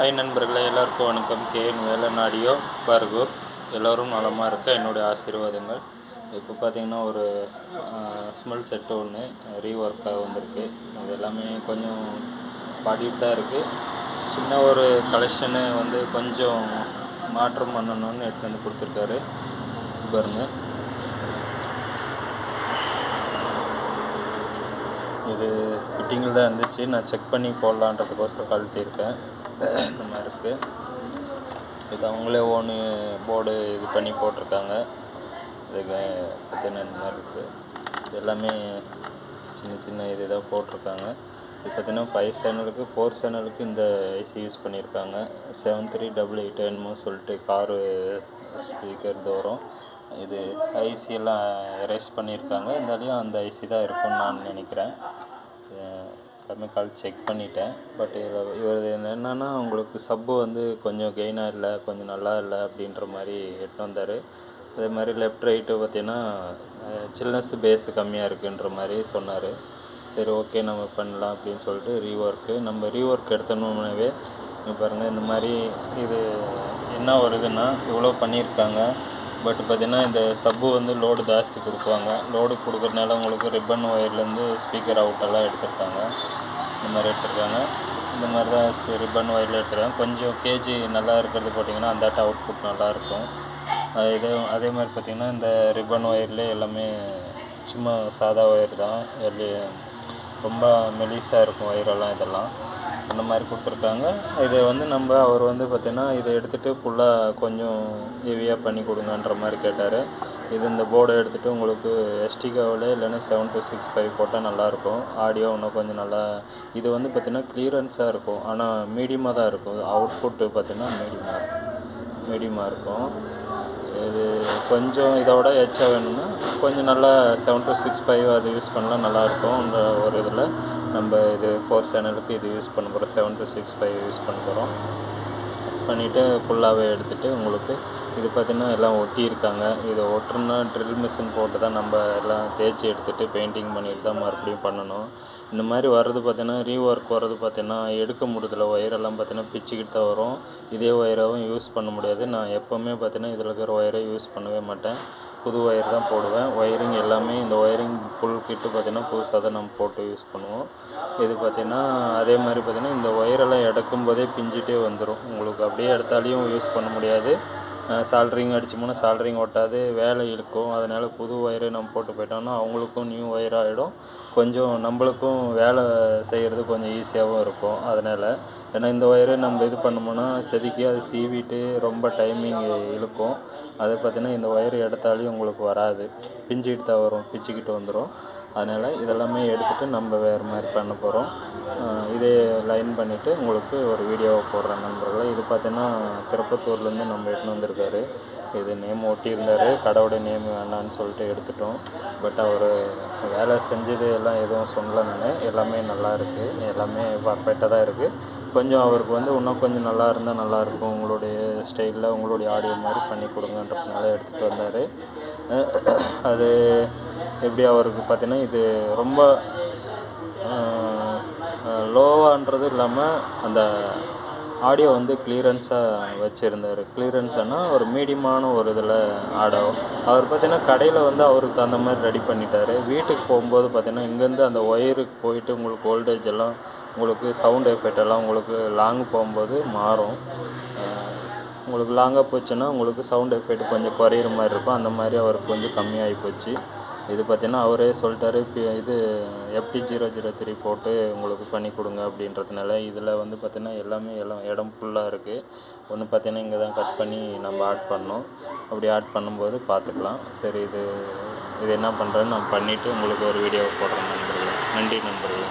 ஐ நண்பர்களே எல்லாருக்கும் வணக்கம். கேஎன் வேலன் பர்கூர். எல்லோரும் நலமாக இருக்க என்னுடைய ஆசீர்வாதங்கள். இப்போ பார்த்திங்கன்னா ஒரு ஸ்மெல் செட்டு ஒன்று ரீஒர்க்காக வந்திருக்கு. இது எல்லாமே கொஞ்சம் பாடிட்டு தான் இருக்குது சின்ன ஒரு கலெக்ஷனு வந்து கொஞ்சம் மாற்றம் பண்ணணும்னு எடுத்து வந்து கொடுத்துருக்காரு. பாருங்க. இது ஃபிட்டிங்கில் தான் இருந்துச்சு. நான் செக் பண்ணி போடலான்றதுக்கோசரம் கழட்டியிருக்கேன். இந்த மாதிரி இருக்குது இது அவங்களே ஓனு போர்டு இது பண்ணி போட்டிருக்காங்க. இதுக்கு பார்த்தீங்கன்னா இந்த மாதிரி இருக்குது இது எல்லாமே சின்ன சின்ன இது தான் போட்டிருக்காங்க. இது பார்த்தீங்கன்னா ஃபைவ் சேனலுக்கு ஃபோர் சேனலுக்கு இந்த ஐசி யூஸ் பண்ணியிருக்காங்க செவன் த்ரீ டபுள் எயிட் என்னமோ சொல்லிட்டு காரு ஸ்பீக்கர் தோறும் இது ஐசி எல்லாம் எரேஸ் பண்ணியிருக்காங்க இருந்தாலையும் அந்த ஐசி தான் இருக்கும்னு நான் நினைக்கிறேன். எல்லாமே கால் செக் பண்ணிட்டேன். பட் இவர் இவர் என்னென்னா உங்களுக்கு சப்பு வந்து கொஞ்சம் கெயினாக இல்லை கொஞ்சம் நல்லா இல்லை அப்படின்ற மாதிரி எடுத்து வந்தார். அதே மாதிரி லெஃப்ட் ரைட்டு பார்த்தீங்கன்னா சில்னஸ் பேஸு கம்மியாக இருக்குன்ற மாதிரி சொன்னார். சரி ஓகே நம்ம பண்ணலாம் அப்படின்னு சொல்லிட்டு ரீஒர்க்கு நம்ம ரீஒர்க் எடுத்தணும்னாவே பாருங்கள் இந்த மாதிரி இது என்ன வருதுன்னா இவ்வளோ பண்ணியிருக்காங்க. பட் பார்த்திங்கன்னா இந்த சப்பு வந்து லோடு ஜாஸ்தி கொடுப்பாங்க. லோடு கொடுக்குறதுனால உங்களுக்கு ரிப்பன் ஒயர்லேருந்து ஸ்பீக்கர் அவுட்டெல்லாம் எடுத்திருக்காங்க. இந்த மாதிரி எடுத்திருக்காங்க. இந்த மாதிரி தான் ரிப்பன் ஒயரில் எடுத்துருக்காங்க. கொஞ்சம் கேஜி நல்லா இருக்கிறது போட்டிங்கன்னா அந்த அவுட்புட் நல்லாயிருக்கும். இதே அதே மாதிரி பார்த்திங்கன்னா இந்த ரிப்பன் ஒயர்லேயே எல்லாமே சும்மா சாதா ஒயர் தான். எல்லி ரொம்ப மெலிசாக இருக்கும் ஒயரெல்லாம் இதெல்லாம். அந்த மாதிரி கொடுத்துருக்காங்க. இதை வந்து நம்ம அவர் வந்து பார்த்திங்கன்னா இதை எடுத்துகிட்டு ஃபுல்லாக கொஞ்சம் ஹெவியாக பண்ணி கொடுங்கன்ற மாதிரி கேட்டார். இது இந்த போர்டை எடுத்துகிட்டு உங்களுக்கு எஸ்டிகாவில் இல்லைன்னா செவன் டூ சிக்ஸ் ஃபைவ் போட்டால் நல்லாயிருக்கும். ஆடியோ இன்னும் கொஞ்சம் நல்லா இது வந்து பார்த்திங்கன்னா கிளியரன்ஸாக இருக்கும். ஆனால் மீடியமாக தான் இருக்கும். அவுட்புட்டு பார்த்திங்கன்னா மீடியமாக இருக்கும். மீடியமாக இருக்கும். இது கொஞ்சம் இதோட எச்சா வேணும்னா கொஞ்சம் நல்லா செவன் டு சிக்ஸ் ஃபைவ் அது யூஸ் பண்ணலாம் நல்லாயிருக்கும். இந்த ஒரு இதில். நம்ம இது ஃபோர் சேனலுக்கு இது யூஸ் பண்ண போகிறோம். Seven two six five use பண்ண போகிறோம். பண்ணிவிட்டு ஃபுல்லாகவே எடுத்துகிட்டு உங்களுக்கு இது பார்த்திங்கன்னா எல்லாம் ஒட்டியிருக்காங்க. இதை ஒட்டுறோம்னா ட்ரில் மிஷின் போட்டு தான் நம்ம எல்லாம் தேய்ச்சி எடுத்துகிட்டு பெயிண்டிங் பண்ணிட்டு தான் மறுபடியும் பண்ணணும். இந்த மாதிரி வர்றது பார்த்தீங்கன்னா ரீஒர்க் வர்றது பார்த்தீங்கன்னா எடுக்க முடியல ஒயரெல்லாம் பார்த்தீங்கன்னா பிச்சுக்கிட்டு தான் வரும். இதே ஒயராகவும் யூஸ் பண்ண முடியாது. நான் எப்போவுமே பார்த்தீங்கன்னா இதில் இருக்கிற ஒயரை யூஸ் பண்ணவே மாட்டேன். புது ஒயர் தான் போடுவேன். ஒயரிங் எல்லாமே இந்த ஒயரிங் புல் கிட்டு பார்த்தீங்கன்னா புதுசாக தான் நம்ம போட்டு யூஸ் பண்ணுவோம். இது பார்த்திங்கன்னா அதே மாதிரி பார்த்திங்கன்னா இந்த ஒயரெல்லாம் எடுக்கும் போதே பிஞ்சிட்டே வந்துடும் உங்களுக்கு அப்படியே எடுத்தாலையும் யூஸ் பண்ண முடியாது. சால்ட்ரிங் அடிச்சோம்னா சால்ட்ரிங் ஒட்டாது வேலை இழுக்கும். அதனால் புது ஒயரு நம்ம போட்டு போயிட்டோம்னா அவங்களுக்கும் நியூ ஒயர் ஆகிடும் கொஞ்சம் நம்மளுக்கும் வேலை செய்கிறது கொஞ்சம் ஈஸியாகவும் இருக்கும். அதனால் ஏன்னா இந்த ஒயரு நம்ம இது பண்ணோம்னா செதுக்கி அது சீவிட்டு ரொம்ப டைமிங் இழுக்கும். அதை பார்த்தீங்கன்னா இந்த ஒயர் எடுத்தாலே உங்களுக்கு வராது. பிஞ்சுக்கிட்டு தான் வரும். பிச்சுக்கிட்டு வந்துடும் அதனால் இதெல்லாமே எடுத்துகிட்டு நம்ம வேறு மாதிரி பண்ண போகிறோம் இதே லைன் பண்ணிவிட்டு உங்களுக்கு ஒரு வீடியோவை போடுறேன் நண்பர்களே இது பார்த்தீங்கன்னா திருப்பத்தூர்லேருந்து நம்ம எடுத்துன்னு வந்திருக்காரு. இது நேம் ஒட்டியிருந்தார் கடையோட நேம் வேணான்னு சொல்லிட்டு எடுத்துட்டோம். பட் அவர் வேலை செஞ்சது எல்லாம் எதுவும் சொல்லலை நான். எல்லாமே நல்லா இருக்குது எல்லாமே பர்ஃபெக்டாக தான் இருக்குது கொஞ்சம் அவருக்கு வந்து இன்னும் கொஞ்சம் நல்லா இருந்தால் நல்லாயிருக்கும் உங்களுடைய ஸ்டைலில் உங்களுடைய ஆடியோ மாதிரி பண்ணி கொடுங்கன்றதுனால எடுத்துகிட்டு வந்தார். அது எப்படி அவருக்கு பார்த்தீங்கன்னா இது ரொம்ப லோவான்றது இல்லாமல் அந்த ஆடியோ வந்து கிளியரன்ஸாக வச்சுருந்தார். கிளியரன்ஸ்னால் ஒரு மீடியமான ஒரு இதில் ஆடோ அவர் பார்த்திங்கன்னா கடையில் வந்து அவருக்கு தகுந்த மாதிரி ரெடி பண்ணிட்டார். வீட்டுக்கு போகும்போது பார்த்தீங்கன்னா இங்கேருந்து அந்த ஒயருக்கு போயிட்டு உங்களுக்கு ஓல்டேஜ் எல்லாம் உங்களுக்கு சவுண்ட் எஃபெக்ட் எல்லாம் உங்களுக்கு லாங் போகும்போது மாறும். உங்களுக்கு லாங்காக போச்சுன்னா உங்களுக்கு சவுண்ட் எஃபெக்ட் கொஞ்சம் குறையிற மாதிரி இருக்கும். அந்த மாதிரி அவருக்கு கொஞ்சம் கம்மியாகி போச்சு. இது பார்த்தீங்கன்னா அவரே சொல்லிட்டாரு இப்போ இது எஃப்டி ஜீரோ ஜீரோ த்ரீ போட்டு உங்களுக்கு பண்ணி கொடுங்க அப்படின்றதுனால இதில் வந்து பார்த்திங்கன்னா எல்லாமே எல்லாம் இடம் ஃபுல்லாக இருக்குது ஒன்று பார்த்தீங்கன்னா இங்கே தான் கட் பண்ணி நம்ம ஆட் பண்ணோம். அப்படி ஆட் பண்ணும்போது பார்த்துக்கலாம் சரி இது இது என்ன பண்ணுறேன்னு நான் பண்ணிவிட்டு உங்களுக்கு ஒரு வீடியோ போடுறேன் நண்பர்களே. நன்றி நண்பர்களே.